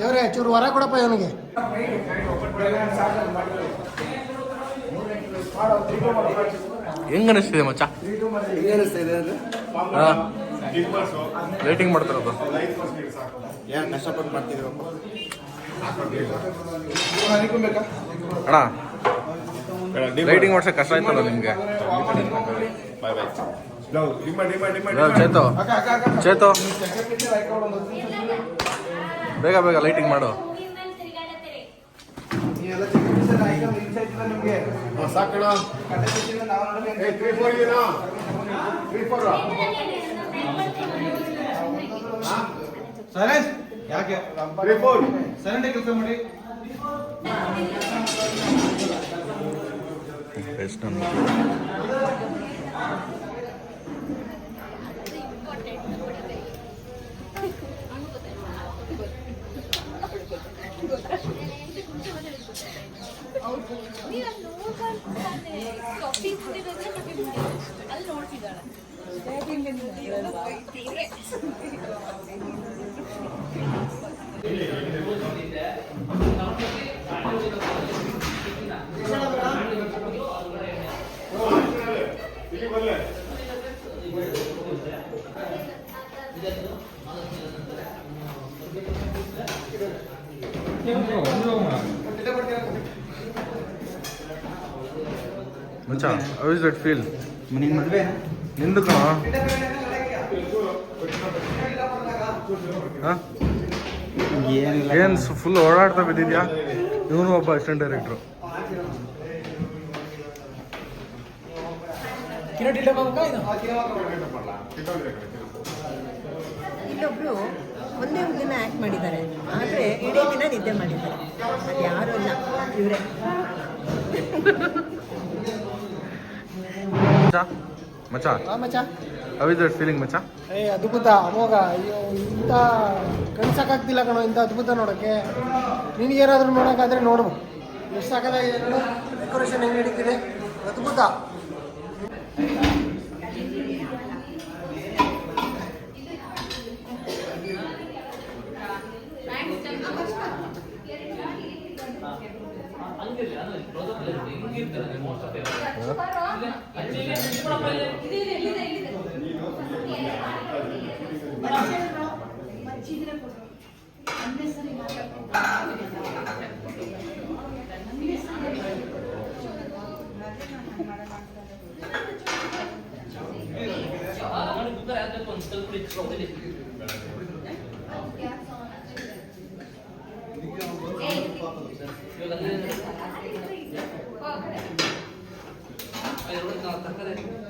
ದೇವ್ರೆ ಚೂರು ಹೊರ ಕೊಡಪ್ಪ ಇವನಿಗೆ. ಹೆಂಗ್ ಅನಿಸ್ತಿದೆ ಮಚ್ಚ ಲೈಟಿಂಗ್ ಮಾಡ್ತಾರದು. ಏನು ಕಷ್ಟಪಟ್ಟು ಮಾಡ್ತಿದ್ದೀವಪ್ಪ? ಅಣ್ಣ ಲೈಟಿಂಗ್ ಮಾಡ್ಸಕ್ ಕಷ್ಟ ಆಯ್ತಲ್ಲ ನಿಮ್ಗೆ? ಚೇತು. ಚೇತು. ಬೇಗ ಬೇಗ ಲೈಟಿಂಗ್ ಮಾಡು. ಸಾಕಣ ತ್ರೀ ಫೋರ್ ಇದೆಯಾ ತ್ರೀ ಫೋರ್ ಸೈಲೆನ್ಸ್ ಯಾಕೆ? ತ್ರೀ ಫೋರ್ ಸೈಲೆಂಟ್ ಕೆಲಸ ಮಾಡಿ. ಬೆಸ್ಟ್ ಅಲ್ಲಿ ನೋಡ್ತಿದ್ದಾಳೆ ಇಲ್ಲಿ ಬರ್ಲೆ ಮಚ್ಚ ಹೌ ಮದುವೆ? ಎಂದು ಏನು ನಿಂದು ಕಣ ಏನಿಲ್ಲ ಏನ್ ಫುಲ್ ಓಡಾಡ್ತಾ ಬಿದ್ದಿದ್ಯಾ? ಇವನು ಒಬ್ಬ ಅಸಿಸ್ಟೆಂಟ್ ಡೈರೆಕ್ಟ್ರು ಇಲ್ಲೊಬ್ರು ಒಂದೇ ಒಂದು ದಿನ ಆ್ಯಕ್ಟ್ ಮಾಡಿದ್ದಾರೆ. ಆದರೆ ಇಡೀ ದಿನ ನಿದ್ದೆ ಮಾಡಿದ್ದಾರೆ. ಅದು ಯಾರೂ ಇಲ್ಲ. ಇವರೇ. ಮಚ್ಚ? ಮಚ್ಚಾ? ಮಚ್ಚ. ಹೌ ಇಸ್ ದಟ್ ಫೀಲಿಂಗ್ ಮಚ್ಚಾ? ಏ ಅದ್ಭುತ. ಅಮೋಘ ಅಯ್ಯೋ ಇಂಥ ಕಣ್ಸಕ್ಕಾಗ್ತಿಲ್ಲ ಕಣೋ ಇಂಥ ಅದ್ಭುತ ನೋಡೋಕ್ಕೆ ನಿನಗೇನಾದ್ರೂ ನೋಡೋಕ್ಕಾದ್ರೆ ನೋಡು. ಎಷ್ಟು ಸಾಕಾಗಿದೆ ಡೆಕೋರೇಷನ್ ಹೆಂಗೆ ನಡೀತಿದೆ? ಅದ್ಭುತ. ಬನ್ನಿ ಫೀಲ್ಡ್ ಕ್ಲಿಯರ್ ಮತ್ತೆ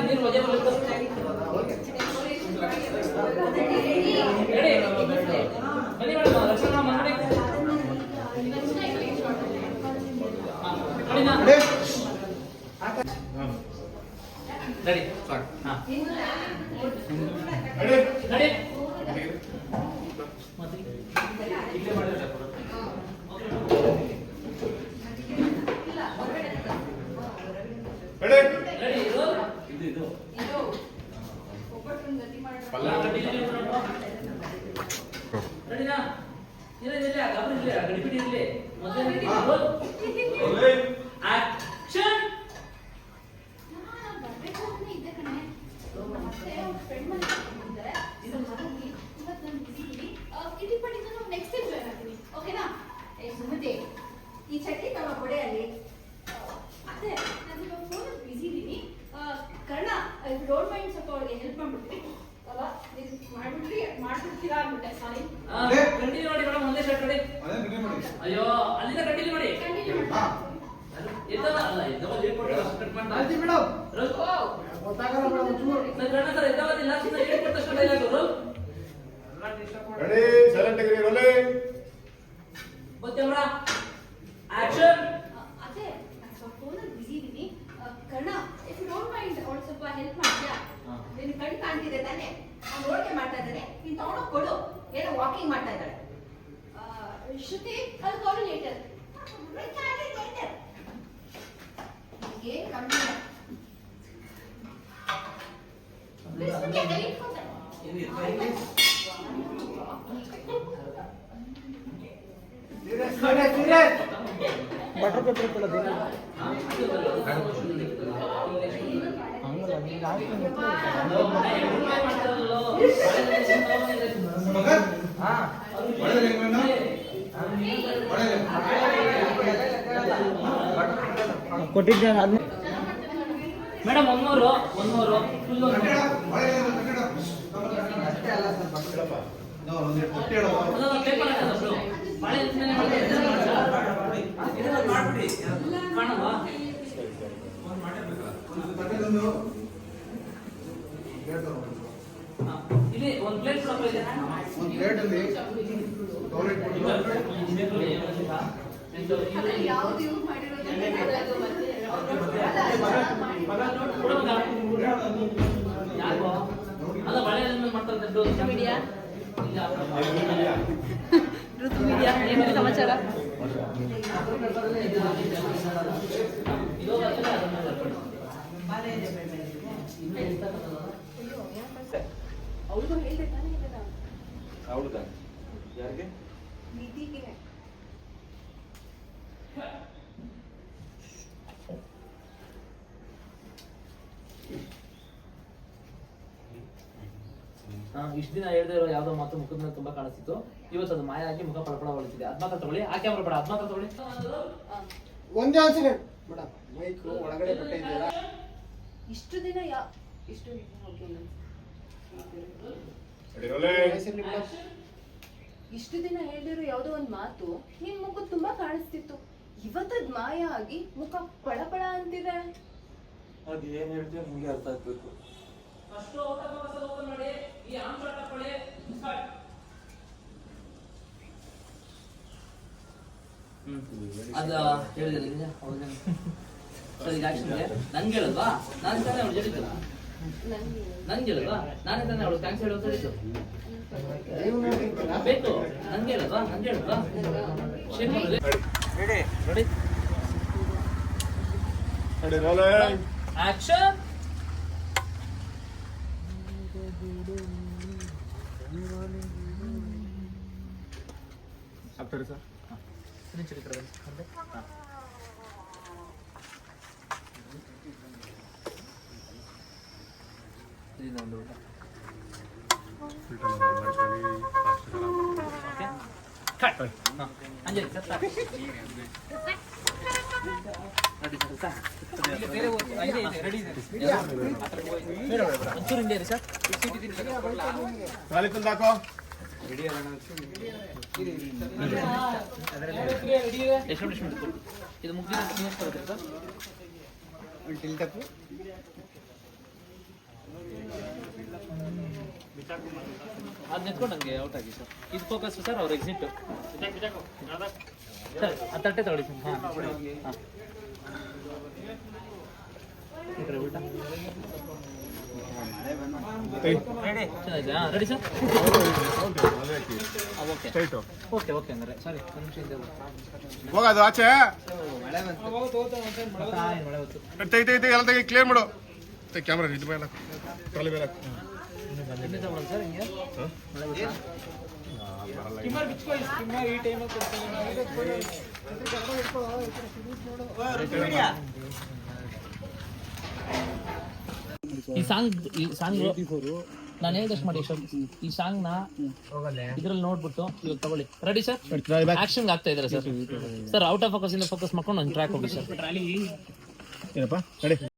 ನೀರು ಮಜಾ ಬರುತ್ತೆ ರೆಡಿ ಬನ್ನಿ ಮೇಡಮ್ ಲಕ್ಷ್ಮಣ ಮಾಡಿ ರೆಡಿ ಹಾ ರೆಡಿ ಇಲ್ಲೇ ಮಾಡಿದ್ರೆ ರೆಡಿ ರೆಡಿ ಇದು ಇದು ಇದು ರೆಡಿನಾ ಇಲ್ಲ ಇಲ್ಲ ಗಮನ ಇಲ್ಲ ಗಡಿಬಿಡಿ ಇರಲಿ ಮೊದಲು ಅಯ್ಯೋ ಅಲ್ಲಿಂದ ಕಂಟಿನ್ಯೂ ಮಾಡಿ ಅದೇ ಸ್ವಲ್ಪ ಬಿಸಿ ಇಫ್ ಡೋಂಟ್ ಮೈಂಡ್ ಅವಳು ಸ್ವಲ್ಪ ಹೆಲ್ಪ್ ಮಾಡ್ತೀಯಾ? ಕಣ್ಣು ಕಾಣ್ತಿದೆ ತಾನೆ? ಅವ್ನು ಮಾಡ್ತಾ ಇದ್ದಾನೆ. ಕೊಡು. ಏನೋ ವಾಕಿಂಗ್ ಮಾಡ್ತಾ ಇದ್ದಾಳೆ. Shruti, I'll call you later. Okay, butter paper पे मगर हाँ ಫುಲ್ ಪೇಪರ್ ಮೇಡಮ್ ಒಂದೂರು ಒಂದೂರು ಹಾ. ಇಲ್ಲಿ ಒಂದು ಪ್ಲೇಟ್ ಕೂಡ ಇದೆ. ಅದ್ರಲ್ಲಿ ಋತು ಮೀಡಿಯಾ ಏನಿದೆ ಸಮಾಚಾರ? ಹೌದಾ ಯಾರಿಗೆ? ನಿಧಿಗೆ. ಇಷ್ಟು ದಿನ ಹೇಳದೇ ಇರೋ ಯಾವ್ದೋ ಮಾತು ಮುಖದ ಮೇಲೆ ತುಂಬಾ ಕಾಣಿಸ್ತಿತ್ತು. ಇವತ್ತು ಅದು ಮಾಯ ಆಗಿ ಮುಖ ಪಳಪಳ ಹೊಳಿತಿದೆ ಅದ್ ಮಾತ್ರ ತಗೊಳ್ಳಿ. ಆ ಕ್ಯಾಮ್ರಾ ಬೇಡ. ಅದ್ ಮಾತ್ರ ತಗೊಳ್ಳಿ. ಒಂದೇ ಒಂದು ಸೆಕೆಂಡ್ ಮೇಡಮ್ ಮೈಕ್ ಒಳಗಡೆ ಬಟ್ಟೆ ಇದೆಯಲ್ಲ. ಇಷ್ಟು ದಿನ ಯಾ ಇಷ್ಟು ಇಷ್ಟು ದಿನ ಹೇಳಿರೋ ಯಾವುದೋ ಒಂದು ಮಾತು ನಿನ್ ಮುಖ ತುಂಬಾ ಕಾಣಿಸ್ತಿತ್ತು. ಇವತ್ತದ್ ಮಾಯ ಆಗಿ ಮುಖ ಪಳಪಳ ಅಂತಿದೆ. ಅದು ಏನ್ ಹೇಳ್ತೀಯ ನಿಮ್ಗೆ ಅರ್ಥ ಆಗ್ಬೇಕು. ಫಸ್ಟ್ ಓಪನ್ ಮಾಡಿ. ಈ ತಗೊಳ್ಳಿ ಸ್ಟಾರ್ಟ್ ಅದ ಹೇಳಿದ್ರೆ ನಿಜ ಹೌದಾ ಸರಿ ಆಕ್ಷನ್ಗೆ ನನ್ಗೆ ಹೇಳಲ್ವಾ? ನಾನು ತಾನೇ ಅವಳು ಹೇಳಿದ್ದಲ್ಲ ನಂಗೆ ಹೇಳಲ್ವಾ? ನಾನೇ ತಾನೇ ಅವಳು ಥ್ಯಾಂಕ್ಸ್ ಹೇಳೋ ಹೇಳಿದ್ದು. ಬೇಕು. ನಂಗೆ ಹೇಳಲ್ವಾ? ನಂಗೆ ಹೇಳಲ್ವಾ? ಶನಿ ನೋಡಿ ರೆಡಿ ರೋಲಿಂಗ್ ಆಕ್ಷನ್ ಆಗ್ತಾರೆ ಸರ್ ಇದೊಂದು ಊಟ ಅಂಜಲಿ ಇದು ಮುಗಿದ ಸರ್ ಅದು ನಿಂತ್ಕೊಂಡು ನನಗೆ ಔಟ್ ಆಗಿ ಸರ್ ಇದು ಫೋಕಸ್ ಸರ್ ಅವ್ರ ಎಕ್ಸಿಟ್ ಸರ್ ಅದು ತಟ್ಟೆ ತಗೊಳ್ಳಿ ಸರ್ ಹಾಂ ಹಾಂ. ಈ ready sir okay straight okay okay ಅಂದರೆ ಸಾರಿ ಒಂದು ನಿಮಿಷ ಹಿಂದೆ ಹೋಗು. ಹೋಗೋದು ಆಚೆ. ಮಳೆ ತೈ ತೈ ತೈ ಎಲ್ಲ ತೆಗಿ ಕ್ಲಿಯರ್ ಮಾಡು. ಕ್ಯಾಮ್ರಾ ಇದು ಮೇಲೆ. ಟ್ರಾಲಿ ಮೇಲೆ ಈ ಹಿಂದೆ ಈ ಸಾಂಗ್ ಈ ಸಾಂಗ್ ನಾನು ಹೇಳ್ದಷ್ಟು ಮಾಡಿ ಸರ್ ಈ ಸಾಂಗ್ನ ಇದ್ರಲ್ಲಿ ನೋಡ್ಬಿಟ್ಟು ಇವಾಗ ತಗೊಳ್ಳಿ. ರೆಡಿ ಸರ್ ಆಕ್ಷನ್ ಆಗ್ತಾ ಇದಾರೆ sir sir out of focus ಇಂದ ಫೋಕಸ್ ಮಾಡ್ಕೊಂಡು ಒಂದು ಟ್ರ್ಯಾಕ್ ಹೋಗಿ ಸರ್ ಏನಪ್ಪ? ನಡಿ